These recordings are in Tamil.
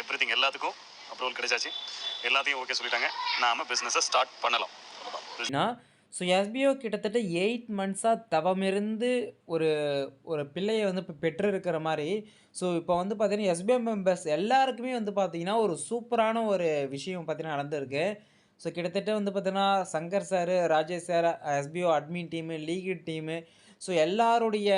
எவ்ரி திங் எல்லாத்துக்கும் அப்ரூவல் கிடைச்சாச்சு. எல்லாத்தையும் ஓகே சொல்லிட்டாங்க. நாம பிஸ்னஸை ஸ்டார்ட் பண்ணலாம். அவ்வளோதான் ஸோ எஸ்பிஓ கிட்டத்தட்ட எயிட் மந்த்ஸாக தவமிருந்து ஒரு ஒரு பிள்ளையை வந்து இப்போ பெற்றிருக்கிற மாதிரி ஸோ இப்போ வந்து பார்த்தீங்கன்னா எஸ்பிஐ மெம்பர்ஸ் எல்லாருக்குமே வந்து பார்த்தீங்கன்னா ஒரு சூப்பரான ஒரு விஷயம் பார்த்தீங்கன்னா நடந்திருக்கு. ஸோ கிட்டத்தட்ட வந்து பார்த்தீங்கன்னா Shankar sir Rajesh sir SPO admin team league team so எல்லாருடைய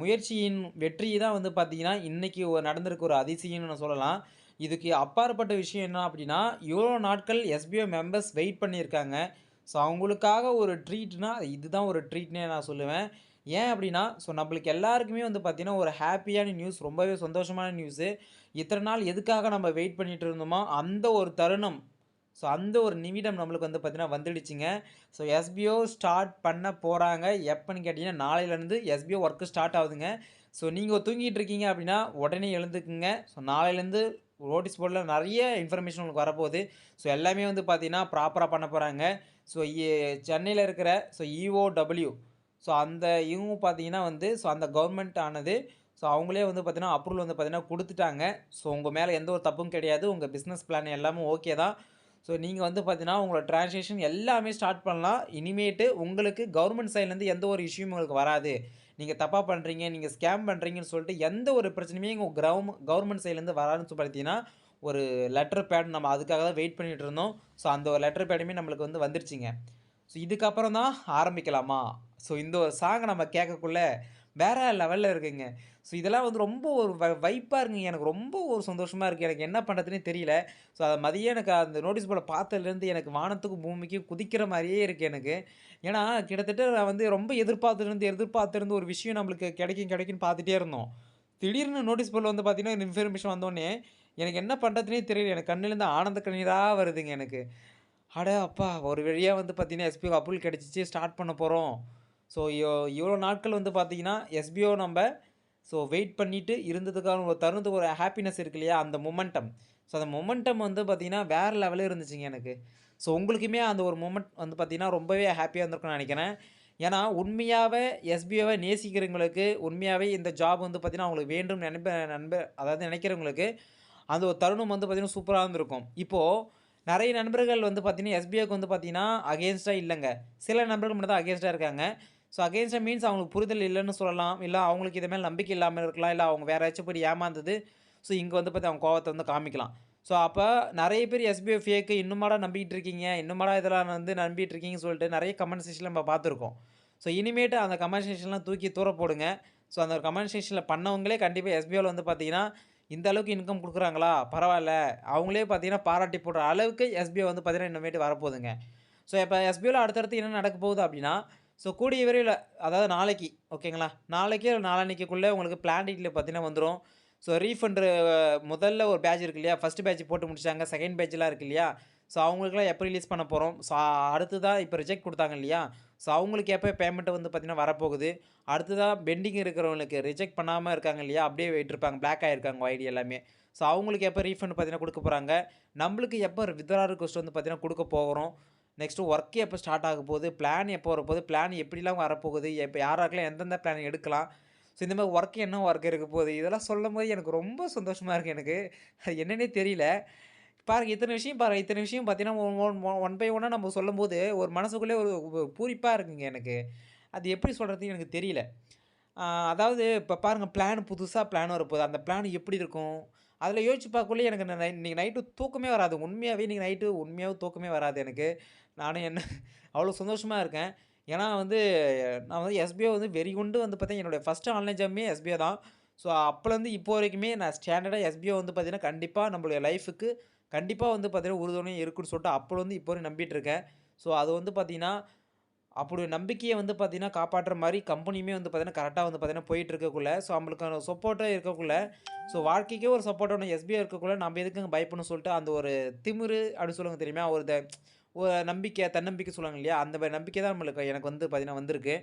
முயற்சியின் வெற்றி தான் வந்து பார்த்தீங்கன்னா இன்றைக்கி நடந்திருக்கு ஒரு அதிசயம்னு நான் சொல்லலாம். இதுக்கு அப்பாற்பட்ட விஷயம் என்ன அப்படின்னா இவ்வளோ நாட்கள் எஸ்பிஓ மெம்பர்ஸ் வெயிட் பண்ணியிருக்காங்க. ஸோ அவங்களுக்காக ஒரு ட்ரீட்னா இதுதான் ஒரு ட்ரீட்னே நான் சொல்லுவேன். ஏன் அப்படின்னா ஸோ நம்மளுக்கு எல்லாருக்குமே வந்து பார்த்திங்கன்னா ஒரு ஹாப்பியான நியூஸ் ரொம்பவே சந்தோஷமான நியூஸு இத்தனை நாள் எதுக்காக நம்ம வெயிட் பண்ணிகிட்டு இருந்தோமோ அந்த ஒரு தருணம் ஸோ அந்த ஒரு நிமிடம் நம்மளுக்கு வந்து பார்த்திங்கன்னா வந்துடுச்சுங்க. ஸோ எஸ்பிஓ ஸ்டார்ட் பண்ண போகிறாங்க எப்போன்னு கேட்டிங்கன்னா நாளையிலேருந்து எஸ்பிஓ ஒர்க்கு ஸ்டார்ட் ஆகுதுங்க. ஸோ நீங்கள் தூங்கிட்டு இருக்கீங்க அப்படின்னா உடனே எழுந்துக்குங்க. ஸோ நாளையிலேருந்து நோட்டீஸ் போர்டில் நிறைய இன்ஃபர்மேஷன் உங்களுக்கு வரப்போகுது. ஸோ எல்லாமே வந்து பார்த்தீங்கன்னா ப்ராப்பராக பண்ண போகிறாங்க ஸோ சென்னையில் இருக்கிற ஸோ இஓடபிள்யூ ஸோ அந்த இவங்க பார்த்தீங்கன்னா வந்து ஸோ அந்த கவர்மெண்ட் ஆனது ஸோ அவங்களே வந்து பார்த்தீங்கன்னா அப்ரூவல் வந்து பார்த்தீங்கன்னா கொடுத்துட்டாங்க. ஸோ உங்கள் மேலே எந்த ஒரு தப்பும் கிடையாது. உங்கள் பிஸ்னஸ் பிளான் எல்லாமே ஓகே தான். ஸோ நீங்கள் வந்து பார்த்தீங்கன்னா உங்களோட ட்ரான்சாக்ஷன் எல்லாமே ஸ்டார்ட் பண்ணலாம். இனிமேட்டு உங்களுக்கு கவர்மெண்ட் சைட்லேருந்து எந்த ஒரு இஷ்யூம் உங்களுக்கு வராது. நீங்கள் தப்பாக பண்ணுறீங்க நீங்கள் ஸ்கேம் பண்ணுறீங்கன்னு சொல்லிட்டு எந்த ஒரு பிரச்சனையுமே உங்கள் கிரவம் கவர்மெண்ட் சைட்லேருந்து வரான்னு பார்த்தீங்கன்னா ஒரு லெட்டர் பேட் நம்ம அதுக்காக தான் வெயிட் பண்ணிகிட்டு இருந்தோம். ஸோ அந்த ஒரு லெட்டர் பேடுமே நம்மளுக்கு வந்து வந்துருச்சுங்க. ஸோ இதுக்கப்புறம் தான் ஆரம்பிக்கலாமா? ஸோ இந்த ஒரு சாங்கை நம்ம கேட்கக்குள்ள வேறு லெவலில் இருக்குங்க. ஸோ இதெல்லாம் வந்து ரொம்ப ஒரு வைப்பாக இருக்குங்க எனக்கு ரொம்ப ஒரு சந்தோஷமாக இருக்குது எனக்கு என்ன பண்ணுறதுனே தெரியல. ஸோ அதை மதியம் எனக்கு அந்த நோட்டீஸ் போர்டை பார்த்ததுலேருந்து எனக்கு வானத்துக்கும் பூமிக்கும் குதிக்கிற மாதிரியே இருக்குது எனக்கு. ஏன்னா கிட்டத்தட்ட நான் வந்து ரொம்ப எதிர்பார்த்துருந்து எதிர்பார்த்துருந்து ஒரு விஷயம் நம்மளுக்கு கிடைக்கும் கிடைக்குன்னு பார்த்துட்டே இருந்தோம். திடீர்னு நோட்டீஸ் போர்டில் வந்து பார்த்திங்கன்னா இன்ஃபர்மேஷன் வந்தோடனே எனக்கு என்ன பண்ணுறதுனே தெரியல. எனக்கு கண்ணிலேருந்து ஆனந்த கண்ணீராக வருதுங்க எனக்கு. அட அப்பா ஒரு வழியாக வந்து பார்த்திங்கன்னா எஸ்பிஓ அப்ரூவல் கிடச்சிச்சு. ஸ்டார்ட் பண்ண போகிறோம் ஸோ இவ்வளோ நாட்கள் வந்து பார்த்தீங்கன்னா எஸ்பிஓ நம்ம ஸோ வெயிட் பண்ணிவிட்டு இருந்ததுக்கான ஒரு தருணத்துக்கு ஒரு ஹாப்பினஸ் இருக்கு இல்லையா? அந்த மொமெண்டம் ஸோ அந்த மொமெண்டம் வந்து பார்த்திங்கன்னா வேறு லெவலில் இருந்துச்சுங்க எனக்கு. ஸோ உங்களுக்குமே அந்த ஒரு மொமெண்ட் வந்து பார்த்திங்கன்னா ரொம்பவே ஹாப்பியாக இருந்திருக்கும்னு நினைக்கிறேன். ஏன்னா உண்மையாகவே எஸ்பிஓவை நேசிக்கிறவங்களுக்கு உண்மையாகவே இந்த ஜாப் வந்து பார்த்திங்கன்னா அவங்களுக்கு வேண்டும் நினைப்ப நண்பர் அதாவது நினைக்கிறவங்களுக்கு அந்த ஒரு தருணம் வந்து பார்த்திங்கன்னா சூப்பராக இருந்திருக்கும். இப்போது நிறைய நண்பர்கள் வந்து பார்த்திங்கன்னா எஸ்பிஐக்கு வந்து பார்த்திங்கன்னா அகேன்ஸ்டாக இல்லைங்க. சில நண்பர்கள் மட்டும் தான் அகேன்ஸ்டாக இருக்காங்க. ஸோ அகேன்ஸ்டாக மீன்ஸ் அவங்களுக்கு புரிதல் இல்லைன்னு சொல்லலாம். இல்லை அவங்களுக்கு இது மேலே நம்பிக்கை இல்லாமல் இருக்கலாம். இல்லை அவங்க வேறு ஏதாச்சும் போய் ஏமாந்தது ஸோ இங்கே வந்து பார்த்து அவங்க கோவத்தை வந்து காமிக்கலாம். ஸோ அப்போ நிறைய பேர் எஸ்பிஐ ஃபேக்கு இன்னுமாடா நம்பிக்கிட்டு இருக்கீங்க இன்னுமாடா இதெல்லாம் வந்து நம்பிட்டு இருக்கீங்கன்னு சொல்லிட்டு நிறைய கமெண்ட் செக்ஷனில் நம்ம பார்த்துருக்கோம். ஸோ இனிமேட்டு அந்த கமெண்ட் செக்ஷன்லாம் தூக்கி தூர போடுங்க. ஸோ அந்த கமெண்ட் செக்ஷனில் பண்ணவங்களே கண்டிப்பாக எஸ்பிஐவில் வந்து பார்த்தீங்கன்னா இந்த அளவுக்கு இன்கம் கொடுக்குறாங்களா? பரவாயில்ல. அவங்களே பார்த்தீங்கன்னா பாராட்டி போடுற அளவுக்கு எஸ்பிஐ வந்து பார்த்தீங்கன்னா இனிமேட்டு வரப்போகுதுங்க. ஸோ இப்போ எஸ்பிஓவில் அடுத்தடுத்து என்ன நடக்க போகுது அப்படின்னா ஸோ கூடிய விரைவில் அதாவது நாளைக்கு ஓகேங்களா நாளைக்கு நாளான்னைக்குள்ளே உங்களுக்கு பிளான் டீட்டில் பார்த்தீங்கன்னா வந்துடும் ஸோ ரீஃபண்டு முதல்ல ஒரு பேட்ச் இருக்கு இல்லையா? ஃபஸ்ட்டு பேட்ச் போட்டு முடிச்சாங்க செகண்ட் பேட்ச்லாம் இருக்கு இல்லையா? ஸோ அவங்களுக்குலாம் எப்போ ரிலீஸ் பண்ண போகிறோம் ஸோ அடுத்து தான் இப்போ ரிஜெக்ட் கொடுத்தாங்க இல்லையா? ஸோ அவங்களுக்கு எப்போ பேமெண்ட்டு வந்து பார்த்திங்கன்னா வரப்போகுது? அடுத்ததாக பெண்டிங் இருக்கிறவங்களுக்கு ரிஜெக்ட் பண்ணாமல் இருக்காங்க இல்லையா? அப்படியே விட்டுருப்பாங்க பிளாக் ஆகிருக்காங்க ஐடி எல்லாமே. ஸோ அவங்களுக்கு எப்போ ரீஃபண்ட் பார்த்தீங்கன்னா கொடுக்க போகிறாங்க நம்மளுக்கு எப்போ வித்ரா ரிக்வஸ்ட் வந்து பார்த்திங்கன்னா கொடுக்க போகிறோம் நெக்ஸ்ட்டு ஒர்க்கு எப்போ ஸ்டார்ட் ஆக போகுது. பிளான் எப்போ வரப்போகுது? பிளான் எப்படிலாம் வரப்போகுது? எப்போ யாராருக்கெல்லாம் எந்தெந்த பிளான் எடுக்கலாம்? ஸோ இந்த மாதிரி ஒர்க் என்ன ஒர்க் இருக்க போகுது? இதெல்லாம் சொல்லும் போது எனக்கு ரொம்ப சந்தோஷமாக இருக்குது எனக்கு. அது என்னன்னே தெரியல. பாருங்கள் இத்தனை விஷயம் பாருங்கள் இத்தனை விஷயம் பார்த்தீங்கன்னா ஒன் ஒன் பை ஒன்னாக நம்ம சொல்லும்போது ஒரு மனசுக்குள்ளே ஒரு பூரிப்பாக இருக்குங்க எனக்கு. அது எப்படி சொல்கிறது எனக்கு தெரியல. அதாவது இப்போ பாருங்கள் பிளான் புதுசாக பிளான் வரப்போகுது அந்த பிளான் எப்படி இருக்கும்? அதில் யோசிச்சு பார்க்கக்குள்ளே எனக்கு இன்றைக்கி நைட்டு தூக்கமே வராது. உண்மையாகவே இன்றைக்கி நைட்டு உண்மையாகவே தூக்கமே வராது எனக்கு. நானும் என்ன அவ்வளோ சந்தோஷமாக இருக்கேன். ஏன்னா வந்து நான் வந்து எஸ்பிஐ வந்து வெறி கொண்டு வந்து பார்த்தீங்கன்னா என்னுடைய ஃபஸ்ட்டு ஆன்லைன் ஜாமே எஸ்பிஐ தான். ஸோ அப்போலேருந்து இப்போ வரைக்குமே நான் ஸ்டாண்டர்டாக எஸ்பிஐ வந்து பார்த்தீங்கன்னா கண்டிப்பாக நம்மளுடைய லைஃபுக்கு கண்டிப்பாக வந்து பார்த்திங்கன்னா உறுதுணையும் இருக்குன்னு சொல்லிட்டு அப்போ வந்து இப்போ வரையும் நம்பிட்டு இருக்கேன். ஸோ அது வந்து பார்த்திங்கன்னா அப்படி நம்பிக்கையை வந்து பார்த்திங்கன்னா காப்பாற்றுற மாதிரி கம்பெனியுமே வந்து பார்த்திங்கன்னா கரெக்டாக வந்து பார்த்திங்கன்னா போயிட்டு இருக்கக்குள்ள ஸோ நம்மளுக்கான சப்போர்ட்டாக இருக்கக்குள்ள ஸோ வாழ்க்கைக்கே ஒரு சப்போர்ட்டான எஸ்பிஐ இருக்கக்குள்ள நம்ம எதுக்குங்க பயப்படணும் சொல்லிட்டு அந்த ஒரு திமிரு அப்படின்னு சொல்லுவாங்க தெரியுமா? ஒரு ஒரு நம்பிக்கை தன்னம்பிக்கை சொல்லுவாங்க இல்லையா? அந்த மாதிரி நம்பிக்கை தான் நம்மளுக்கு எனக்கு வந்து பார்த்திங்கன்னா வந்திருக்கு.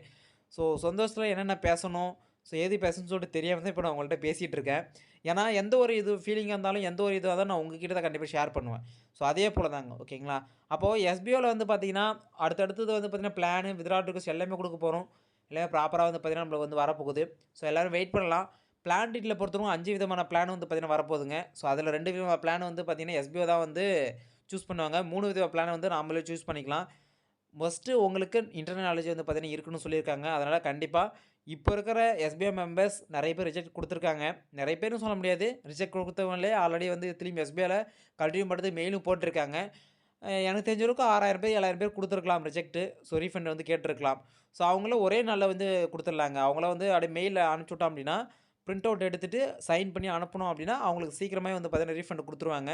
ஸோ சந்தோஷத்தில் என்னென்ன பேசணும்? ஸோ எது பேசணும்னு சொல்லிட்டு தெரியாமல் தான் இப்போ நான் உங்கள்கிட்ட பேசிகிட்டு இருக்கேன். ஏன்னா எந்த ஒரு இது ஃபீலிங்காக இருந்தாலும் எந்த ஒரு இதுவாக தான் நான் உங்ககிட்ட தான் கண்டிப்பாக ஷேர் பண்ணுவேன். ஸோ அதே போல் தாங்க ஓகேங்களா அப்போது எஸ்பிஓவில் வந்து பார்த்தீங்கன்னா அடுத்தடுத்தது வந்து பார்த்திங்கன்னா பிளானு வித்ரா ரிக்வஸ்ட் எல்லாமே கொடுக்க போகிறோம் இல்லை ப்ராப்பராக வந்து பார்த்திங்கன்னா நம்மளுக்கு வந்து வரப்போகுது. ஸோ எல்லோரும் வெயிட் பண்ணலாம். பிளான் டீட்டில் பொறுத்தவரைக்கும் அஞ்சு விதமான பிளான் வந்து பார்த்தீங்கன்னா வரப்போகுதுங்க. ஸோ அதில் ரெண்டு விதமான பிளான் வந்து பார்த்தீங்கன்னா எஸ்பிஓ தான் வந்து சூஸ் பண்ணுவாங்க. மூணு வித பிளானை வந்து நாமளே சூஸ் பண்ணிக்கலாம். ஃபஸ்ட்டு உங்களுக்கு இன்டர்னல் நாலேஜ் வந்து பார்த்தீங்கன்னா இருக்குன்னு சொல்லியிருக்காங்க. அதனால் கண்டிப்பாக இப்போ இருக்கிற எஸ்பிஐ மெம்பர்ஸ் நிறைய பேர் ரிஜெக்ட் கொடுத்துருக்காங்க. நிறைய பேரும் சொல்ல முடியாது. ரிஜெக்ட் கொடுத்தவங்களே ஆல்ரெடி வந்து திரும்பி எஸ்பிஐயில் கண்டினியூ பண்ணுறது மெயிலும் போட்டிருக்காங்க. எனக்கு தெரிஞ்சவருக்கு ஆறாயிரம் பேர் ஏழாயிரம் பேர் கொடுத்துருக்கலாம் ரிஜெக்ட்டு ஸோ ரீஃபண்ட் வந்து கேட்டிருக்கலாம். ஸோ அவங்கள ஒரே நாளில் வந்து கொடுத்துட்லாங்க. அவங்கள வந்து அப்படியே மெயிலில் அனுப்பிச்சு விட்டோம் அப்படின்னா பிரிண்ட் அவுட் எடுத்துகிட்டு சைன் பண்ணி அனுப்பணும் அப்படின்னா அவங்களுக்கு சீக்கிரமே வந்து பார்த்தீங்கன்னா ரீஃபண்ட் கொடுத்துருவாங்க.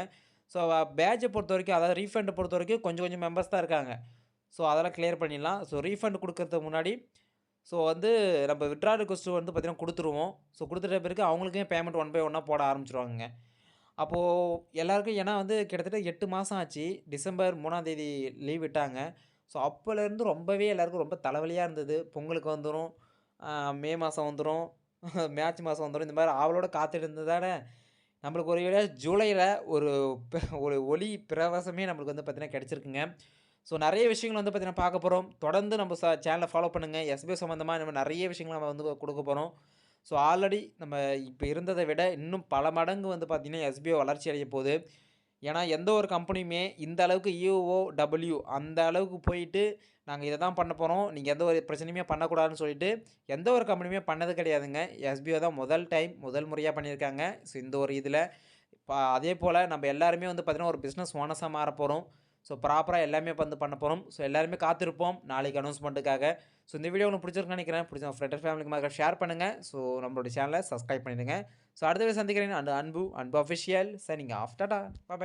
ஸோ பேட்சை பொறுத்த வரைக்கும் அதாவது ரீஃபண்டை பொறுத்த வரைக்கும் கொஞ்சம் கொஞ்சம் மெம்பர்ஸ் தான் இருக்காங்க. ஸோ அதெல்லாம் கிளியர் பண்ணிடலாம். ஸோ ரீஃபண்ட் கொடுக்கறதுக்கு முன்னாடி ஸோ வந்து நம்ம விட்ரா ரிக்வஸ்ட்டு வந்து பார்த்திங்கன்னா கொடுத்துருவோம். ஸோ கொடுத்துட்ட பிறகு அவங்களுக்கும் பேமெண்ட் ஒன் பை ஒன்னாக போட ஆரம்பிச்சிருவாங்க அப்போது எல்லாருக்கும் ஏன்னா வந்து கிட்டத்தட்ட எட்டு மாதம் ஆச்சு. டிசம்பர் மூணாந்தேதி லீவ் விட்டாங்க. ஸோ அப்போலேருந்து ரொம்பவே எல்லாருக்கும் ரொம்ப தலைவலியாக இருந்தது. பொங்கலுக்கு வந்துடும் மே மாதம் வந்துடும் மேட்ச் மாதம் வந்துடும் இந்த மாதிரி ஆவலோட காத்துட்டு தானே நம்மளுக்கு ஒரு வழியாக ஜூலையில் ஒரு ப- ஒரு ஒளி பிரவாசமே நம்மளுக்கு வந்து பார்த்திங்கன்னா கிடச்சிருக்குங்க. ஸோ நிறைய விஷயங்கள் வந்து பார்த்திங்கன்னா பார்க்க போகிறோம் தொடர்ந்து நம்ம ச சேனலை ஃபாலோ பண்ணுங்கள் எஸ்பிஐ சம்மந்தமாக நம்ம நிறைய விஷயங்கள் நம்ம வந்து கொடுக்க போகிறோம் ஸோ ஆல்ரெடி நம்ம இப்போ இருந்ததை விட இன்னும் பல மடங்கு வந்து பார்த்திங்கன்னா எஸ்பிஐ வளர்ச்சி அடைய போகுது. ஏன்னா எந்த ஒரு கம்பெனியுமே இந்த அளவுக்கு இஓஓ டபிள்யூ அந்த அளவுக்கு போயிட்டு நாங்கள் இதை தான் பண்ண போகிறோம் நீங்கள் எந்த ஒரு பிரச்சனையுமே பண்ணக்கூடாதுன்னு சொல்லிட்டு எந்த ஒரு கம்பெனியுமே பண்ணது கிடையாதுங்க. எஸ்பிஓ தான் முதல் டைம் முதல் முறையாக பண்ணியிருக்காங்க. ஸோ இந்த ஒரு இதில் இப்போ அதே போல் நம்ம எல்லாருமே வந்து பார்த்திங்கன்னா ஒரு பிஸ்னஸ் ஓனஸாக மாற போகிறோம் ஸோ ப்ராப்பராக எல்லாமே வந்து பண்ண போகிறோம் ஸோ எல்லாருமே காத்திருப்போம். நாளைக்கு அனௌன்ஸ்மெண்ட்டுக்காக ஸோ இந்த வீடியோ உங்களுக்கு பிடிச்சிருக்குன்னு நினைக்கிறேன். பிடிச்ச ஃப்ரெண்ட் ஃபேமிலிக்கு மாதிரி ஷேர் பண்ணுங்கள் ஸோ நம்மளோட சேனலை சப்ஸ்கிரைப் பண்ணிடுங்க. ஸோ அடுத்த வீடியோ சந்திக்கிறேன். அண்ட் அன்பு அன்பு அஃபிஷியல் சனிங்க ஆஃப் டாடா பாய்